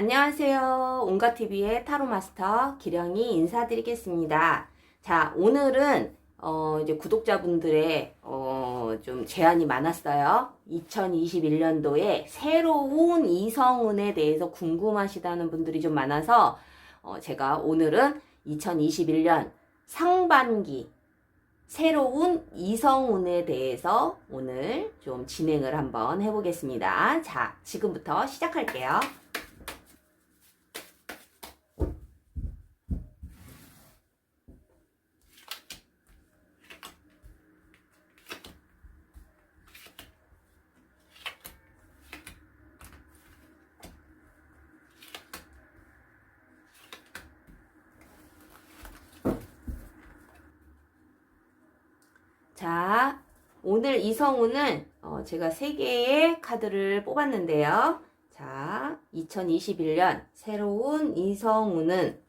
안녕하세요. 온가TV의 타로마스터 기령이 인사드리겠습니다. 자, 오늘은, 어, 이제 구독자분들의, 어, 좀 제안이 많았어요. 2021년도에 새로운 이성운에 대해서 궁금하시다는 분들이 좀 많아서, 어, 제가 오늘은 2021년 상반기 새로운 이성운에 대해서 오늘 좀 진행을 한번 해보겠습니다. 자, 지금부터 시작할게요. 자, 오늘 이성우는 어, 제가 3개의 카드를 뽑았는데요. 자, 2021년 새로운 이성우는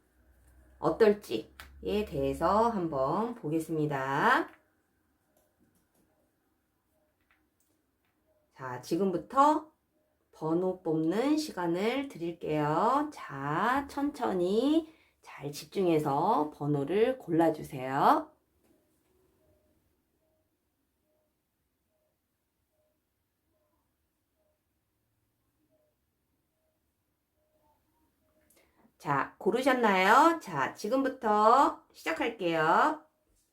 어떨지에 대해서 한번 보겠습니다. 자, 지금부터 번호 뽑는 시간을 드릴게요. 자, 천천히 잘 집중해서 번호를 골라주세요. 자, 고르셨나요? 자, 지금부터 시작할게요.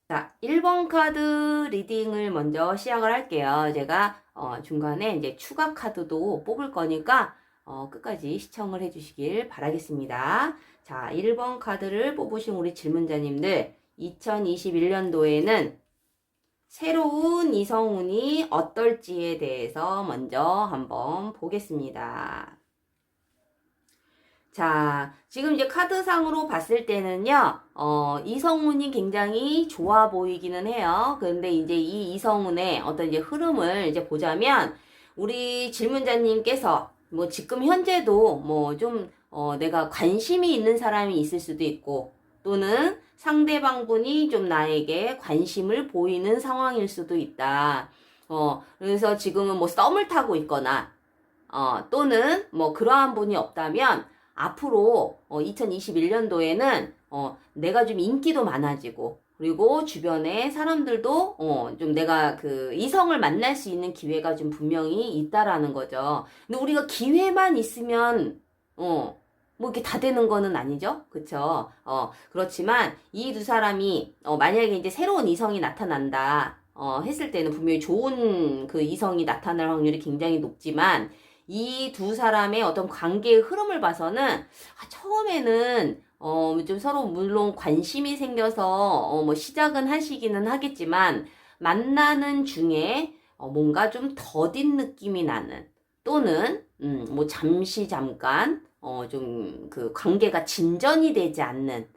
자, 1번 카드 리딩을 먼저 시작을 할게요. 제가 어, 중간에 이제 추가 카드도 뽑을 거니까 어, 끝까지 시청을 해주시길 바라겠습니다. 자, 1번 카드를 뽑으신 우리 질문자님들, 2021년도에는 새로운 이성운이 어떨지에 대해서 먼저 한번 보겠습니다. 자, 지금 이제 카드상으로 봤을 때는요, 어, 이성운이 굉장히 좋아 보이기는 해요. 그런데 이제 이 이성운의 어떤 이제 흐름을 이제 보자면, 우리 질문자님께서 뭐 지금 현재도 뭐 좀, 어, 내가 관심이 있는 사람이 있을 수도 있고, 또는 상대방분이 좀 나에게 관심을 보이는 상황일 수도 있다. 어, 그래서 지금은 뭐 썸을 타고 있거나, 어, 또는 뭐 그러한 분이 없다면, 앞으로 어, 2021년도에는 어, 내가 좀 인기도 많아지고 그리고 주변에 사람들도 어, 좀 내가 그 이성을 만날 수 있는 기회가 좀 분명히 있다라는 거죠. 근데 우리가 기회만 있으면 어, 뭐 이렇게 다 되는 거는 아니죠. 그쵸? 어, 그렇지만 이 두 사람이 어, 만약에 이제 새로운 이성이 나타난다. 어, 했을 때는 분명히 좋은 그 이성이 나타날 확률이 굉장히 높지만 이 두 사람의 어떤 관계의 흐름을 봐서는 아, 처음에는 어, 좀 서로 물론 관심이 생겨서 어, 뭐 시작은 하시기는 하겠지만 만나는 중에 어, 뭔가 좀 더딘 느낌이 나는 또는 음, 뭐 잠시 잠깐 어, 좀 그 관계가 진전이 되지 않는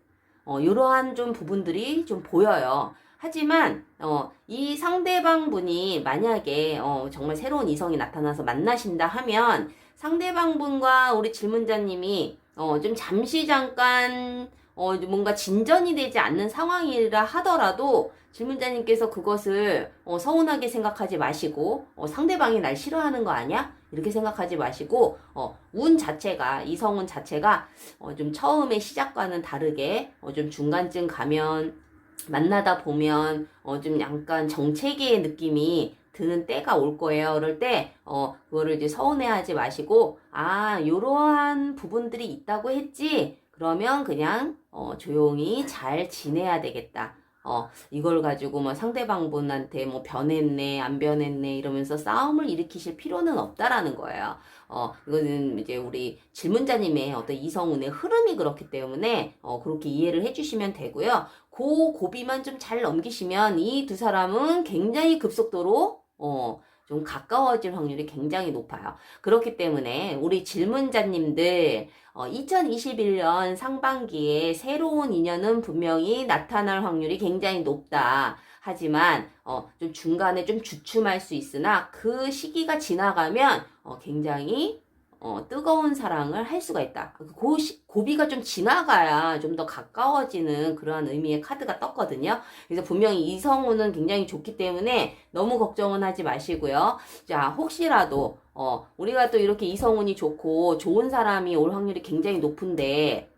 어, 이러한 좀 부분들이 좀 보여요. 하지만 어, 이 상대방 분이 만약에 어, 정말 새로운 이성이 나타나서 만나신다 하면 상대방 분과 우리 질문자님이 어, 좀 잠시 잠깐 어, 뭔가 진전이 되지 않는 상황이라 하더라도 질문자님께서 그것을 어, 서운하게 생각하지 마시고 어, 상대방이 날 싫어하는 거 아니야? 이렇게 생각하지 마시고 어, 운 자체가 이성운 자체가 어, 좀 처음에 시작과는 다르게 어, 좀 중간쯤 가면 만나다 보면 어, 좀 약간 정체기의 느낌이 드는 때가 올 거예요. 그럴 때, 어, 그거를 이제 서운해하지 마시고, 아, 요러한 부분들이 있다고 했지? 그러면 그냥, 어, 조용히 잘 지내야 되겠다. 어, 이걸 가지고 뭐 상대방 분한테 뭐 변했네, 안 변했네, 이러면서 싸움을 일으키실 필요는 없다라는 거예요. 어, 이거는 이제 우리 질문자님의 어떤 이성운의 흐름이 그렇기 때문에, 어, 그렇게 이해를 해주시면 되고요. 그 고비만 좀 잘 넘기시면 이 두 사람은 굉장히 급속도로 어, 좀 가까워질 확률이 굉장히 높아요. 그렇기 때문에 우리 질문자님들 어, 2021년 상반기에 새로운 인연은 분명히 나타날 확률이 굉장히 높다. 하지만 어, 좀 중간에 좀 주춤할 수 있으나 그 시기가 지나가면 어, 굉장히 어, 뜨거운 사랑을 할 수가 있다. 그 고, 고비가 좀 지나가야 좀 더 가까워지는 그러한 의미의 카드가 떴거든요. 그래서 분명히 이성우는 굉장히 좋기 때문에 너무 걱정은 하지 마시고요. 자, 혹시라도, 어, 우리가 또 이렇게 이성운이 좋고 좋은 사람이 올 확률이 굉장히 높은데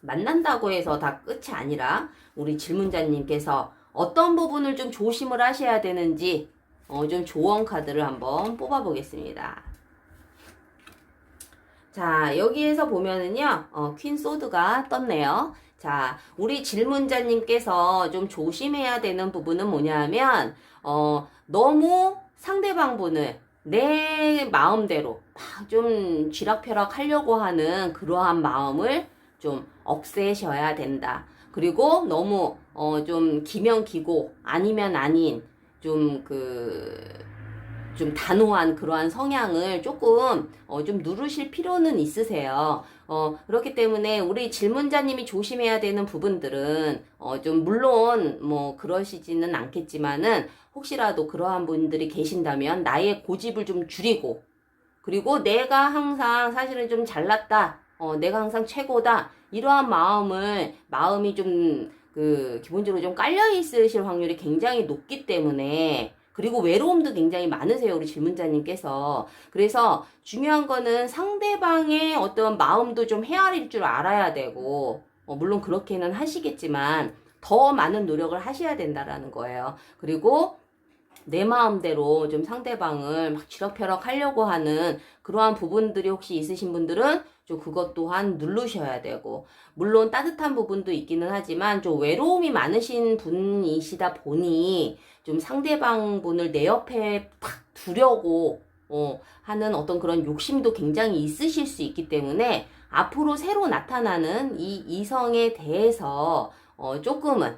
만난다고 해서 다 끝이 아니라 우리 질문자님께서 어떤 부분을 좀 조심을 하셔야 되는지 어, 좀 조언 카드를 한번 뽑아 보겠습니다. 자, 여기에서 보면은요, 어, 퀸 소드가 떴네요. 자, 우리 질문자님께서 좀 조심해야 되는 부분은 뭐냐면, 어, 너무 상대방 분을 내 마음대로 막 좀 쥐락펴락 하려고 하는 그러한 마음을 좀 없애셔야 된다. 그리고 너무, 어, 좀 기면 기고, 아니면 아닌, 좀 그, 좀 단호한 그러한 성향을 조금 어, 좀 누르실 필요는 있으세요. 어, 그렇기 때문에 우리 질문자님이 조심해야 되는 부분들은 어, 좀 물론 뭐 그러시지는 않겠지만은 혹시라도 그러한 분들이 계신다면 나의 고집을 좀 줄이고 그리고 내가 항상 사실은 좀 잘났다. 어, 내가 항상 최고다. 이러한 마음을 마음이 좀 그 기본적으로 좀 깔려 있으실 확률이 굉장히 높기 때문에 그리고 외로움도 굉장히 많으세요, 우리 질문자님께서. 그래서 중요한 거는 상대방의 어떤 마음도 좀 헤아릴 줄 알아야 되고, 어, 물론 그렇게는 하시겠지만, 더 많은 노력을 하셔야 된다라는 거예요. 그리고 내 마음대로 좀 상대방을 막 쥐락펴락 하려고 하는 그러한 부분들이 혹시 있으신 분들은 좀 그것 또한 누르셔야 되고, 물론 따뜻한 부분도 있기는 하지만 좀 외로움이 많으신 분이시다 보니 좀 상대방 분을 내 옆에 팍 두려고 어, 하는 어떤 그런 욕심도 굉장히 있으실 수 있기 때문에 앞으로 새로 나타나는 이 이성에 대해서 어, 조금은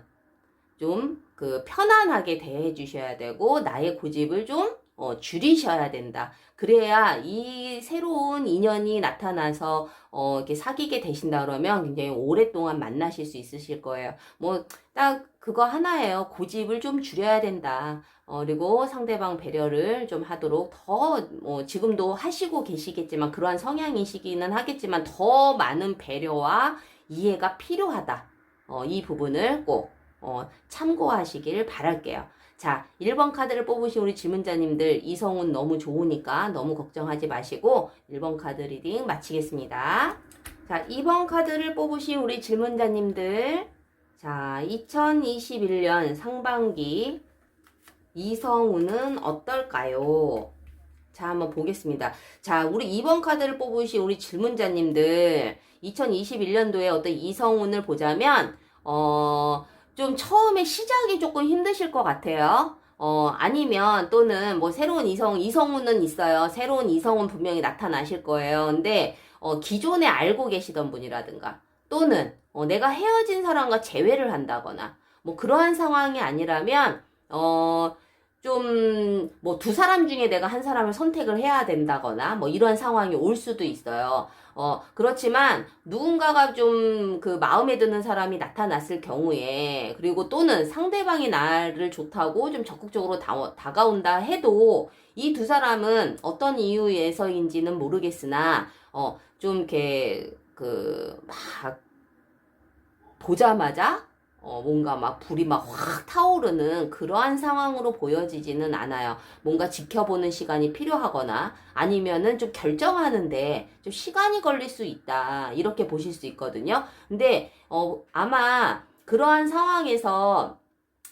좀 그 편안하게 대해 주셔야 되고 나의 고집을 좀 어, 줄이셔야 된다. 그래야 이 새로운 인연이 나타나서 어, 이렇게 사귀게 되신다 그러면 굉장히 오랫동안 만나실 수 있으실 거예요. 뭐 딱 그거 하나예요. 고집을 좀 줄여야 된다. 어, 그리고 상대방 배려를 좀 하도록 더, 뭐, 지금도 하시고 계시겠지만, 그러한 성향이시기는 하겠지만, 더 많은 배려와 이해가 필요하다. 어, 이 부분을 꼭, 어, 참고하시길 바랄게요. 자, 1번 카드를 뽑으신 우리 질문자님들, 이성은 너무 좋으니까 너무 걱정하지 마시고, 1번 카드 리딩 마치겠습니다. 자, 2번 카드를 뽑으신 우리 질문자님들, 자, 2021년 상반기 이성우는 어떨까요? 자, 한번 보겠습니다. 자, 우리 2번 카드를 뽑으신 우리 질문자님들, 2021년도에 어떤 이성운을 보자면, 어, 좀 처음에 시작이 조금 힘드실 것 같아요. 어, 아니면 또는 뭐 새로운 이성, 이성운은 있어요. 새로운 이성운 분명히 나타나실 거예요. 근데, 어, 기존에 알고 계시던 분이라든가, 또는, 어, 내가 헤어진 사람과 재회를 한다거나, 뭐 그러한 상황이 아니라면, 어, 좀, 뭐, 두 사람 중에 내가 한 사람을 선택을 해야 된다거나, 뭐, 이런 상황이 올 수도 있어요. 어, 그렇지만, 누군가가 좀 그 마음에 드는 사람이 나타났을 경우에, 그리고 또는 상대방이 나를 좋다고 좀 적극적으로 다, 다가온다 해도, 이 두 사람은 어떤 이유에서인지는 모르겠으나, 어, 좀 이렇게, 그, 막, 보자마자 어, 뭔가 막 불이 막 확 타오르는 그러한 상황으로 보여지지는 않아요. 뭔가 지켜보는 시간이 필요하거나 아니면은 좀 결정하는데 좀 시간이 걸릴 수 있다. 이렇게 보실 수 있거든요. 근데, 어, 아마 그러한 상황에서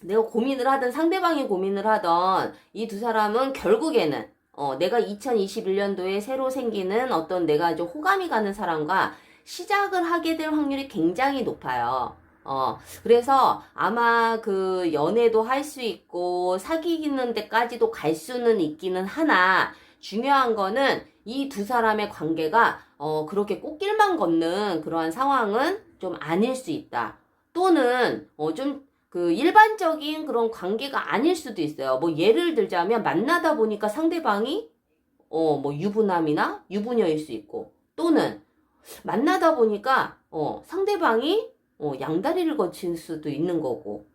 내가 고민을 하든 상대방이 고민을 하던 이 두 사람은 결국에는 어, 내가 2021년도에 새로 생기는 어떤 내가 좀 호감이 가는 사람과 시작을 하게 될 확률이 굉장히 높아요. 어, 그래서 아마 그 연애도 할 수 있고 사귀는 데까지도 갈 수는 있기는 하나 중요한 거는 이 두 사람의 관계가 어, 그렇게 꽃길만 걷는 그러한 상황은 좀 아닐 수 있다. 또는 어, 좀그 일반적인 그런 관계가 아닐 수도 있어요. 뭐 예를 들자면 만나다 보니까 상대방이 어, 뭐 유부남이나 유부녀일 수 있고 또는 만나다 보니까 어, 상대방이 어, 양다리를 거칠 수도 있는 거고.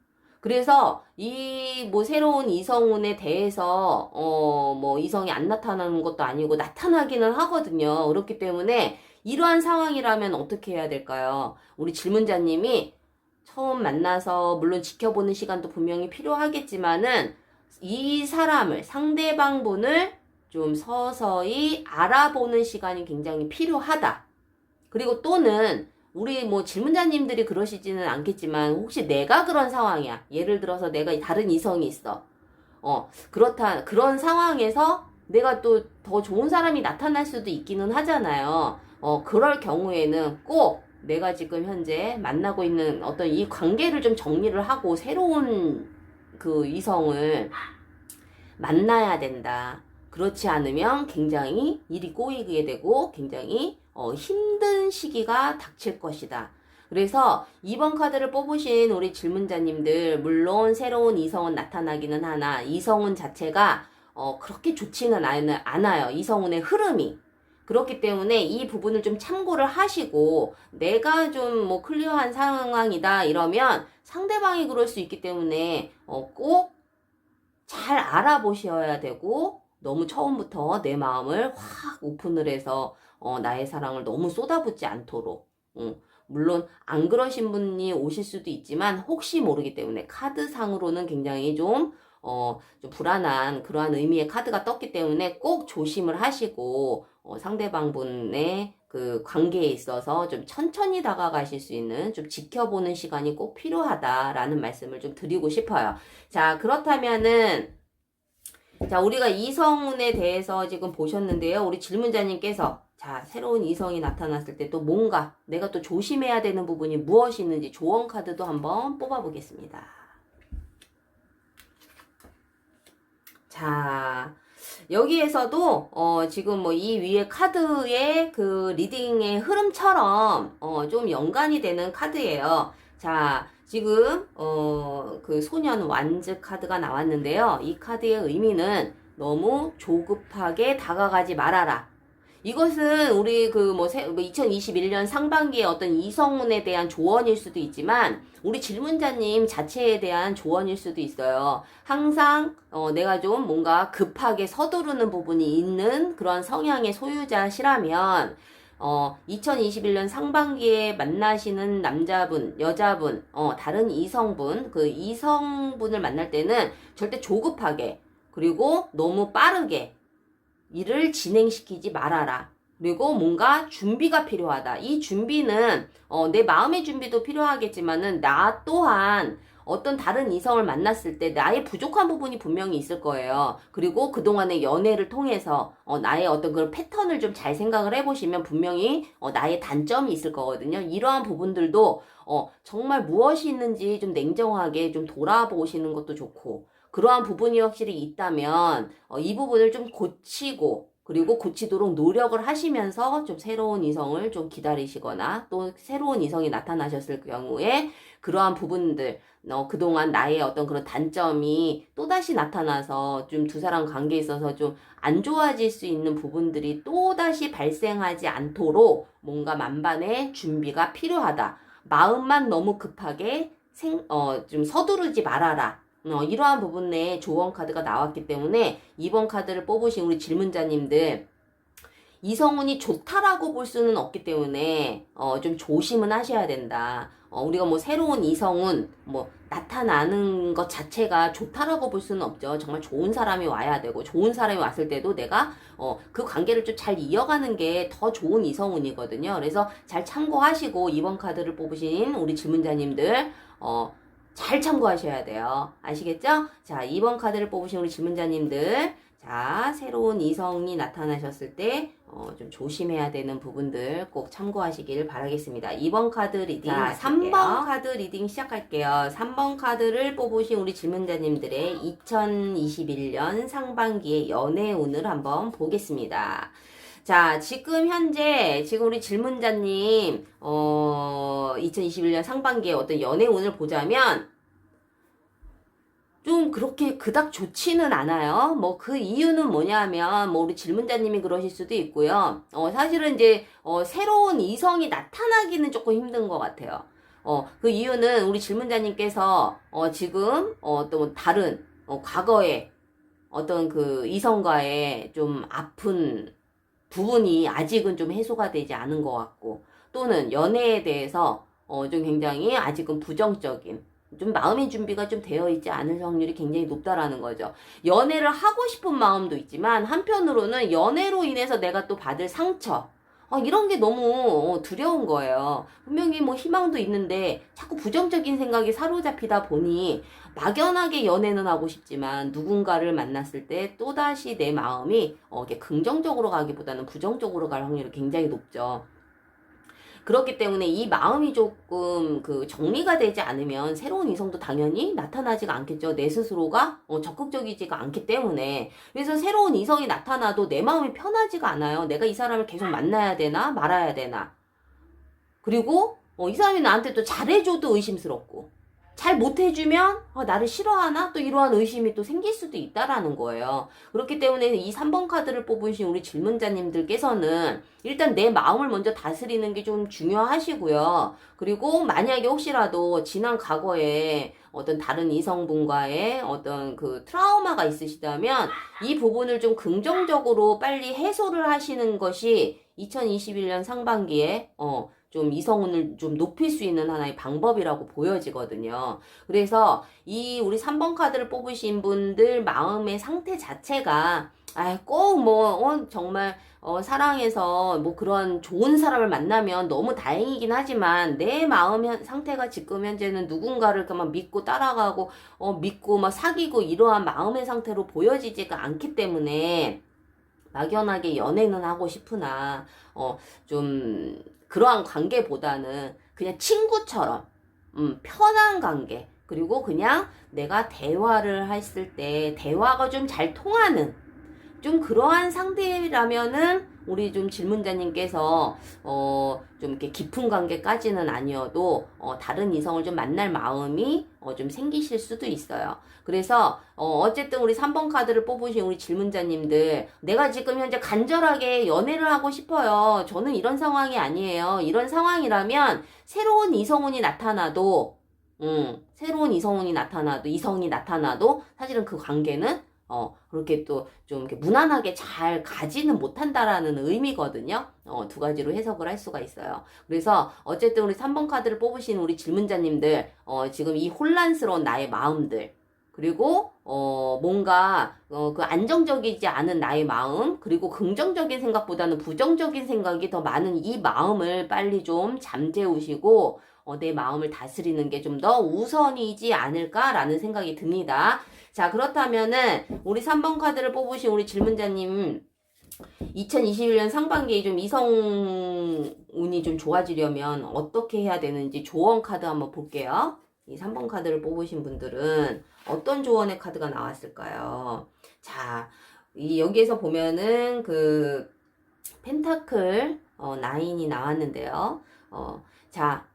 그래서 이 뭐 새로운 이성운에 대해서 어 뭐 이성이 안 나타나는 것도 아니고 나타나기는 하거든요. 그렇기 때문에 이러한 상황이라면 어떻게 해야 될까요? 우리 질문자님이 처음 만나서 물론 지켜보는 시간도 분명히 필요하겠지만은 이 사람을 상대방 분을 좀 서서히 알아보는 시간이 굉장히 필요하다. 그리고 또는 우리 뭐 질문자님들이 그러시지는 않겠지만 혹시 내가 그런 상황이야. 예를 들어서 내가 다른 이성이 있어. 어, 그렇다. 그런 상황에서 내가 또 더 좋은 사람이 나타날 수도 있기는 하잖아요. 어, 그럴 경우에는 꼭 내가 지금 현재 만나고 있는 어떤 이 관계를 좀 정리를 하고 새로운 그 이성을 만나야 된다. 그렇지 않으면 굉장히 일이 꼬이게 되고 굉장히 어, 힘든 시기가 닥칠 것이다. 그래서 2번 카드를 뽑으신 우리 질문자님들, 물론 새로운 이성은 나타나기는 하나, 이성운 자체가 어, 그렇게 좋지는 않- 않아요. 이성운의 흐름이. 그렇기 때문에 이 부분을 좀 참고를 하시고, 내가 좀 뭐 클리어한 상황이다 이러면 상대방이 그럴 수 있기 때문에 어, 꼭 잘 알아보셔야 되고, 너무 처음부터 내 마음을 확 오픈을 해서 어, 나의 사랑을 너무 쏟아붓지 않도록. 응. 물론 안 그러신 분이 오실 수도 있지만 혹시 모르기 때문에 카드상으로는 굉장히 좀, 어, 좀 불안한 그러한 의미의 카드가 떴기 때문에 꼭 조심을 하시고 어, 상대방분의 그 관계에 있어서 좀 천천히 다가가실 수 있는 좀 지켜보는 시간이 꼭 필요하다라는 말씀을 좀 드리고 싶어요. 자, 그렇다면은 자, 우리가 이성운에 대해서 지금 보셨는데요. 우리 질문자님께서 자, 새로운 이성이 나타났을 때 또 뭔가 내가 또 조심해야 되는 부분이 무엇이 있는지 조언 카드도 한번 뽑아 보겠습니다. 자, 여기에서도 어, 지금 뭐 이 위에 카드의 그 리딩의 흐름처럼 어, 좀 연관이 되는 카드예요. 자, 지금 어, 그 소년 완즈 카드가 나왔는데요. 이 카드의 의미는 너무 조급하게 다가가지 말아라. 이것은 우리 그뭐 2021년 상반기에 어떤 이성운에 대한 조언일 수도 있지만 우리 질문자님 자체에 대한 조언일 수도 있어요. 항상 어, 내가 좀 뭔가 급하게 서두르는 부분이 있는 그런 성향의 소유자시라면 어, 2021년 상반기에 만나시는 남자분, 여자분, 어, 다른 이성분, 그 이성분을 만날 때는 절대 조급하게 그리고 너무 빠르게 일을 진행시키지 말아라. 그리고 뭔가 준비가 필요하다. 이 준비는 어, 내 마음의 준비도 필요하겠지만은 나 또한 어떤 다른 이성을 만났을 때 나의 부족한 부분이 분명히 있을 거예요. 그리고 그동안의 연애를 통해서 어, 나의 어떤 그런 패턴을 좀 잘 생각을 해보시면 분명히 어, 나의 단점이 있을 거거든요. 이러한 부분들도 어, 정말 무엇이 있는지 좀 냉정하게 좀 돌아보시는 것도 좋고 그러한 부분이 확실히 있다면 어, 이 부분을 좀 고치고 그리고 고치도록 노력을 하시면서 좀 새로운 이성을 좀 기다리시거나 또 새로운 이성이 나타나셨을 경우에 그러한 부분들 어, 그동안 나의 어떤 그런 단점이 또다시 나타나서 좀 두 사람 관계에 있어서 좀 안 좋아질 수 있는 부분들이 또다시 발생하지 않도록 뭔가 만반의 준비가 필요하다. 마음만 너무 급하게 생, 어, 좀 서두르지 말아라. 어, 이러한 부분에 조언 카드가 나왔기 때문에 이번 카드를 뽑으신 우리 질문자님들 이성운이 좋다라고 볼 수는 없기 때문에 어, 좀 조심은 하셔야 된다. 어, 우리가 뭐 새로운 이성운 뭐 나타나는 것 자체가 좋다라고 볼 수는 없죠. 정말 좋은 사람이 와야 되고 좋은 사람이 왔을 때도 내가 어, 그 관계를 좀 잘 이어가는 게 더 좋은 이성운이거든요. 그래서 잘 참고하시고 이번 카드를 뽑으신 우리 질문자님들 어, 잘 참고하셔야 돼요. 아시겠죠? 자, 2번 카드를 뽑으신 우리 질문자님들. 자, 새로운 이성이 나타나셨을 때, 어, 좀 조심해야 되는 부분들 꼭 참고하시길 바라겠습니다. 2번 카드 리딩. 자, 3번 카드 리딩 시작할게요. 3번 카드를 뽑으신 우리 질문자님들의 2021년 상반기의 연애 운을 한번 보겠습니다. 자, 지금 현재, 지금 우리 질문자님, 어, 2021년 상반기에 어떤 연애 운을 보자면, 좀 그렇게 그닥 좋지는 않아요. 뭐 그 이유는 뭐냐면, 뭐 우리 질문자님이 그러실 수도 있고요. 어, 사실은 이제, 어, 새로운 이성이 나타나기는 조금 힘든 것 같아요. 어, 그 이유는 우리 질문자님께서, 어, 지금, 어, 또 다른, 어, 과거에 어떤 그 이성과의 좀 아픈 부분이 아직은 좀 해소가 되지 않은 것 같고 또는 연애에 대해서 어 좀 굉장히 아직은 부정적인 좀 마음의 준비가 좀 되어 있지 않을 확률이 굉장히 높다라는 거죠. 연애를 하고 싶은 마음도 있지만 한편으로는 연애로 인해서 내가 또 받을 상처 아, 이런 게 너무 어, 두려운 거예요. 분명히 뭐 희망도 있는데 자꾸 부정적인 생각이 사로잡히다 보니 막연하게 연애는 하고 싶지만 누군가를 만났을 때 또다시 내 마음이 어, 이게 긍정적으로 가기보다는 부정적으로 갈 확률이 굉장히 높죠. 그렇기 때문에 이 마음이 조금 그 정리가 되지 않으면 새로운 이성도 당연히 나타나지가 않겠죠. 내 스스로가 어, 적극적이지가 않기 때문에. 그래서 새로운 이성이 나타나도 내 마음이 편하지가 않아요. 내가 이 사람을 계속 만나야 되나 말아야 되나. 그리고 어, 이 사람이 나한테 또 잘해줘도 의심스럽고 잘 못해주면 어, 나를 싫어하나 또 이러한 의심이 또 생길 수도 있다라는 거예요. 그렇기 때문에 이 3번 카드를 뽑으신 우리 질문자님들께서는 일단 내 마음을 먼저 다스리는 게 좀 중요하시고요. 그리고 만약에 혹시라도 지난 과거에 어떤 다른 이성분과의 어떤 그 트라우마가 있으시다면 이 부분을 좀 긍정적으로 빨리 해소를 하시는 것이 2021년 상반기에 어, 좀 이성운을 좀 높일 수 있는 하나의 방법이라고 보여지거든요. 그래서 이 우리 3번 카드를 뽑으신 분들 마음의 상태 자체가 아, 꼭 뭐, 어, 정말, 어, 사랑해서 뭐 그런 좋은 사람을 만나면 너무 다행이긴 하지만 내 마음 현- 상태가 지금 현재는 누군가를 그만 믿고 따라가고, 어, 믿고 막 사귀고 이러한 마음의 상태로 보여지지가 않기 때문에 막연하게 연애는 하고 싶으나, 어, 좀, 그러한 관계보다는 그냥 친구처럼, 음, 편한 관계. 그리고 그냥 내가 대화를 했을 때 대화가 좀 잘 통하는 좀 그러한 상대라면은 우리 좀 질문자님께서 어 좀 이렇게 깊은 관계까지는 아니어도 어 다른 이성을 좀 만날 마음이 어 좀 생기실 수도 있어요. 그래서 어 어쨌든 우리 3번 카드를 뽑으신 우리 질문자님들 내가 지금 현재 간절하게 연애를 하고 싶어요. 저는 이런 상황이 아니에요. 이런 상황이라면 새로운 이성운이 나타나도 음, 새로운 이성운이 나타나도 이성이 나타나도 사실은 그 관계는 어, 그렇게 또 좀 무난하게 잘 가지는 못한다라는 의미거든요. 어, 두 가지로 해석을 할 수가 있어요. 그래서 어쨌든 우리 3번 카드를 뽑으신 우리 질문자님들, 어, 지금 이 혼란스러운 나의 마음들, 그리고 어 뭔가 어 그 안정적이지 않은 나의 마음 그리고 긍정적인 생각보다는 부정적인 생각이 더 많은 이 마음을 빨리 좀 잠재우시고 어, 내 마음을 다스리는 게 좀 더 우선이지 않을까라는 생각이 듭니다. 자 그렇다면은 우리 3번 카드를 뽑으신 우리 질문자님 2021년 상반기에 좀 이성운이 좀 좋아지려면 어떻게 해야 되는지 조언 카드 한번 볼게요. 이 3번 카드를 뽑으신 분들은 어떤 조언의 카드가 나왔을까요? 자, 이 여기에서 보면은 그 펜타클 어, 나인이 나왔는데요. 어, 자,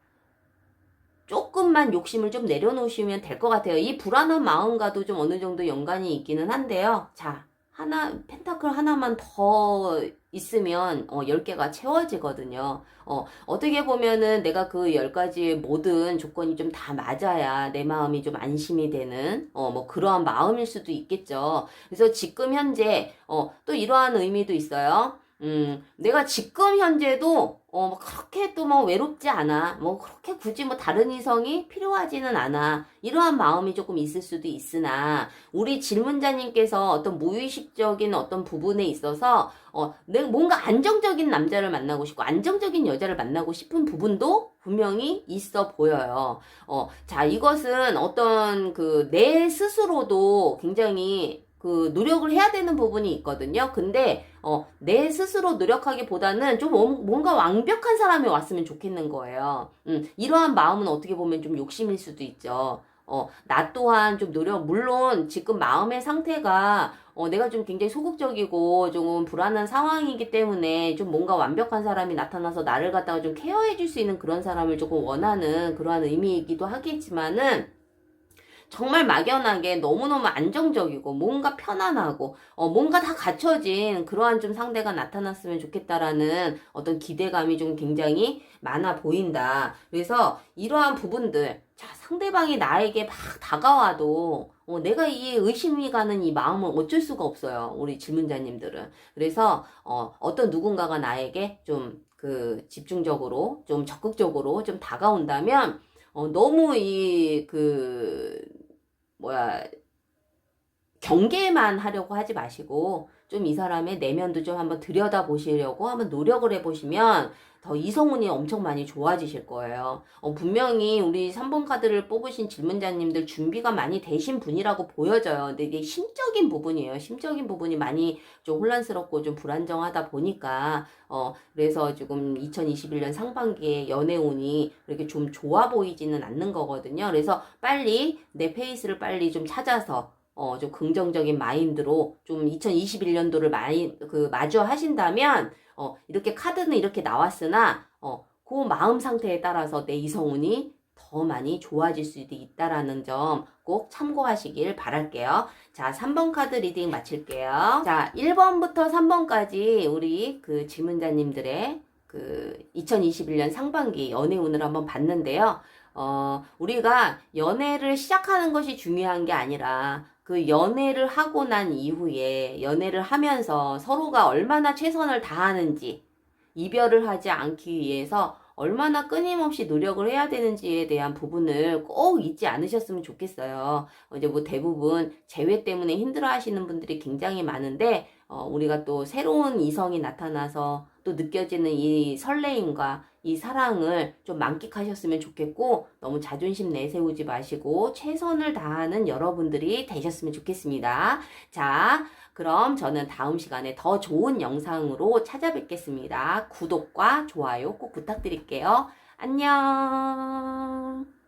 조금만 욕심을 좀 내려놓으시면 될 것 같아요. 이 불안한 마음과도 좀 어느 정도 연관이 있기는 한데요. 자, 하나, 펜타클 하나만 더 있으면, 어, 10개가 채워지거든요. 어, 어떻게 보면은 내가 그 10가지의 모든 조건이 좀 다 맞아야 내 마음이 좀 안심이 되는, 어, 뭐 그러한 마음일 수도 있겠죠. 그래서 지금 현재, 어, 또 이러한 의미도 있어요. 음, 내가 지금 현재도 어, 뭐 그렇게 또 뭐 외롭지 않아. 뭐 그렇게 굳이 뭐 다른 이성이 필요하지는 않아. 이러한 마음이 조금 있을 수도 있으나 우리 질문자님께서 어떤 무의식적인 어떤 부분에 있어서 어, 내가 뭔가 안정적인 남자를 만나고 싶고 안정적인 여자를 만나고 싶은 부분도 분명히 있어 보여요. 어, 자, 이것은 어떤 그 내 스스로도 굉장히 그 노력을 해야 되는 부분이 있거든요. 근데 어, 내 스스로 노력하기보다는 좀 뭔- 뭔가 완벽한 사람이 왔으면 좋겠는 거예요. 음, 이러한 마음은 어떻게 보면 좀 욕심일 수도 있죠. 어, 나 또한 좀 노력, 물론 지금 마음의 상태가 어, 내가 좀 굉장히 소극적이고 조금 불안한 상황이기 때문에 좀 뭔가 완벽한 사람이 나타나서 나를 갖다가 좀 케어해 줄 수 있는 그런 사람을 조금 원하는 그러한 의미이기도 하겠지만은 정말 막연하게 너무너무 안정적이고 뭔가 편안하고 어 뭔가 다 갖춰진 그러한 좀 상대가 나타났으면 좋겠다라는 어떤 기대감이 좀 굉장히 많아 보인다. 그래서 이러한 부분들 자 상대방이 나에게 막 다가와도 어, 내가 이 의심이 가는 이 마음을 어쩔 수가 없어요. 우리 질문자님들은. 그래서 어, 어떤 누군가가 나에게 좀 그 집중적으로 좀 적극적으로 좀 다가온다면 어, 너무 이, 그, 뭐야, 경계만 하려고 하지 마시고, 좀 이 사람의 내면도 좀 한번 들여다 보시려고 한번 노력을 해보시면, 더 이성운이 엄청 많이 좋아지실 거예요. 어, 분명히 우리 3번 카드를 뽑으신 질문자님들 준비가 많이 되신 분이라고 보여져요. 근데 이게 심적인 부분이에요. 심적인 부분이 많이 좀 혼란스럽고 좀 불안정하다 보니까, 어, 그래서 지금 2021년 상반기에 연애운이 이렇게 좀 좋아 보이지는 않는 거거든요. 그래서 빨리 내 페이스를 빨리 좀 찾아서 어, 좀 긍정적인 마인드로 좀 2021년도를 많이 그 마주 하신다면 어, 이렇게 카드는 이렇게 나왔으나 어, 그 마음 상태에 따라서 내 이성운이 더 많이 좋아질 수도 있다라는 점 꼭 참고하시길 바랄게요. 자, 3번 카드 리딩 마칠게요. 자, 1번부터 3번까지 우리 그 질문자님들의 그 2021년 상반기 연애운을 한번 봤는데요. 어, 우리가 연애를 시작하는 것이 중요한 게 아니라 그 연애를 하고 난 이후에 연애를 하면서 서로가 얼마나 최선을 다하는지 이별을 하지 않기 위해서 얼마나 끊임없이 노력을 해야 되는지에 대한 부분을 꼭 잊지 않으셨으면 좋겠어요. 어, 이제 뭐 대부분 재회 때문에 힘들어 하시는 분들이 굉장히 많은데, 어, 우리가 또 새로운 이성이 나타나서 또 느껴지는 이 설레임과 이 사랑을 좀 만끽하셨으면 좋겠고, 너무 자존심 내세우지 마시고, 최선을 다하는 여러분들이 되셨으면 좋겠습니다. 자, 그럼 저는 다음 시간에 더 좋은 영상으로 찾아뵙겠습니다. 구독과 좋아요 꼭 부탁드릴게요. 안녕.